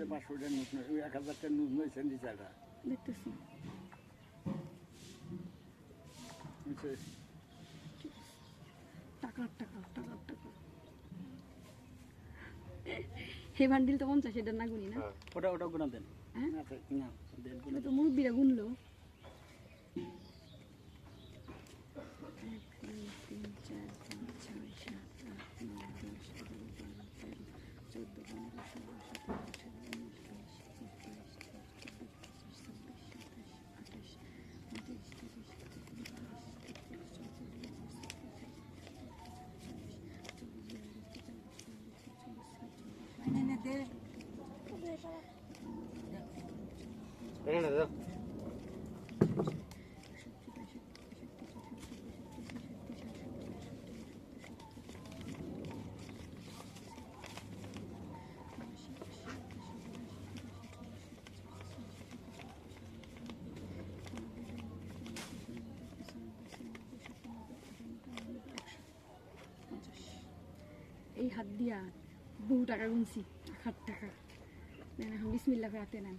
যে পাঁচশো টাকা নোট নয় ওই এক হাজার টাকা নোট নয়ছেন দিচ্ছে এটা দেখতেছি। টাকা টাকা হে বান্ডিল তো পঞ্চাশ এটা না গুনি না? ওটা ওটা গুণা দেন। হ্যাঁ? তো মুরব্বীরা গুনলো। এক দুই তিন চার এই হাত দিয়া বহু টাকা গুনছি হাত টাকা। এখন বিসমিল্লা করে হাতে নেন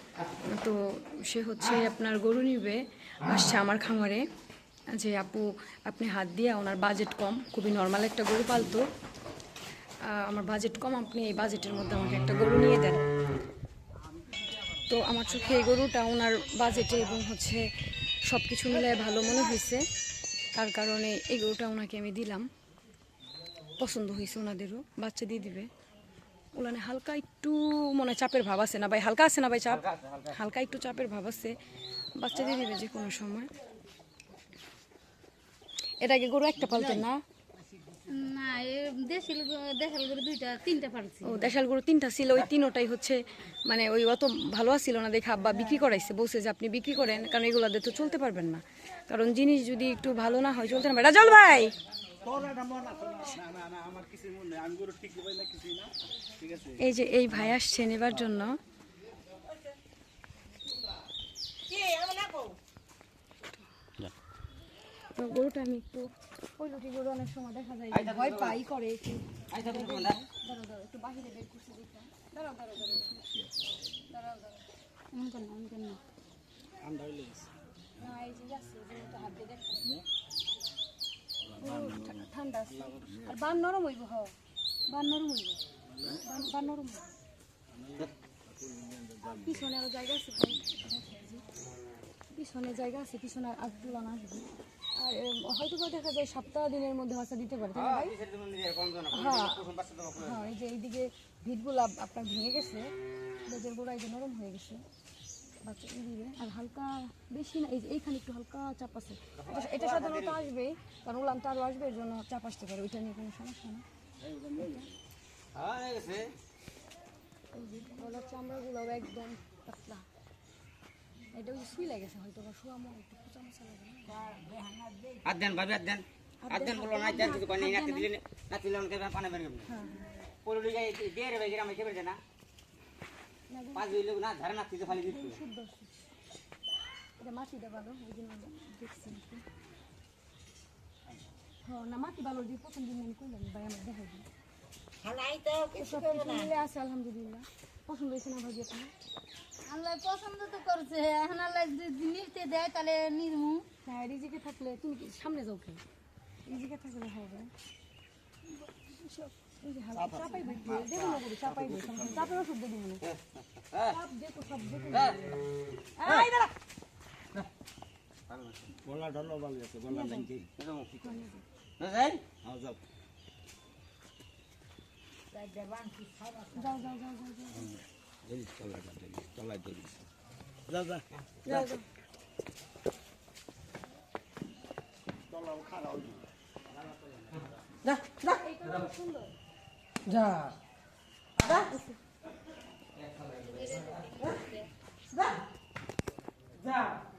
তো সে হচ্ছে আপনার গরু নিবে, আসছে আমার খামারে। যে আপু, আপনি হাত দিয়ে ওনার বাজেট কম, খুবই নর্মাল একটা গরু পালতো। আমার বাজেট কম, আপনি এই বাজেটের মধ্যে আমাকে একটা গরু নিয়ে দেন। তো আমার চোখে এই গরুটা ওনার বাজেটে এবং হচ্ছে সব কিছু মিলে ভালো মনে হয়েছে তার কারণে এই গরুটা ওনাকে আমি দিলাম। পছন্দ হয়েছে ওনাদেরও, বাচ্চা দিয়ে দিবে। ওলানে হালকা একটু মনে চাপের ভাব আছে না ভাই? হালকা আছে না ভাই চাপ? হালকা একটু চাপের ভাব আছে। বাচ্চা দিয়ে দিবে যে কোনো সময়। এর আগে গরু একটা পালতেন না? না এ দেশি দেখাল করে দুইটা তিনটা ও দেশাল গরু তিনটা ছিল ওই তিনোটাই হচ্ছে মানে ওই অত ভালো ছিল না দেখে আব্বা বিক্রি করাইছে বলছে যে আপনি বিক্রি করেন কারণ এগুলাতে তো চলতে পারবেন না। কারণ জিনিস যদি একটু ভালো না হয় চলতে না রাজাল ভাই! তোর একটা আছে না না না আমার কিছু নেই। আমি গরু ঠিক পাই না কিছুই না। ঠিক আছে? এই যে এই ভাই আসছে নেবার জন্য। গরুটা আমি একটু ওই লুটি গরু অনেক সময় দেখা যায় যে ভয় পাই করে একটু। দাঁড়াও দাঁড়াও একটু বাহিরে বের করছে দাঁড়াও দাঁড়াও দাঁড়াও দাঁড়াও দাঁড়াও এমন কেন এমন কেন না। এই যে তো হাত দিয়ে দেখতেছি। আছে। আর বান নরম হইব হ বান নরম হইব। বান- নরম পিছনে আরও জায়গা আছে পিছনে জায়গা আছে পিছনে আর তুলনা আসবে আর হয়তো বা দেখা যায় সপ্তাহ দিনের মধ্যে বাচ্চা দিতে পারে ভাই? হ্যাঁ হ্যাঁ। এই যে এইদিকে ভিটগুলো আপনার ভেঙে গেছে লেজের গোড়া এই যে নরম হয়ে গেছে বাচ্চা দিয়ে আর হালকা বেশি না এই যে এইখানে একটু হালকা চাপ আছে। এটা- সাধারণত আসবে কারণ উলানটা আরও আসবে এর জন্য চাপ আসতে পারে ওইটা নিয়ে কোনো সমস্যা না। গলার চামড়াগুলো একদম পাতলা। এটা ওই শুই লেগেছে হয়তো বা শুয়া মনে একটু খোঁচা মোচা লাগে না? দেন ভাবি দেন। বলল না দেন পানি দিলে নাতি দিলে আমাকে পানি বের করবে। হ্যাঁ। পড়ে যাই দিয়ে রে ভাই গ্রাম এসে না না? পাঁচ দিলে না ধারে নাতি তো ফালি শুদ্ধ। এটা মাটিটা ভালো ওই জন্য দেখছি হ্যাঁ না মাটি ভালো দিয়ে প্রথম দিন আমি ভাই আমার দেখাই দিই আলহামদুলিল্লাহ। পছন্দ হয়েছে না ভাবি আপনার? আল্লাহ পছন্দ তো করছে। এখন আল্লাহ যদি নিতে দেয় তাহলে নির্মু হ্যাঁ রিজিকে থাকলে তুমি কি সামনে যাও কেন? রিজিকে থাকলে হবে। না না সব গলা ঢলো ভালো আছে গলা যাই। হ্যাঁ যাও। যাও যাও যাও যাও যাও। ধরিস তলাটা ধরিস তলায় ধরিস যা যা যাও যাও। তলাও খারাপ যা। যা।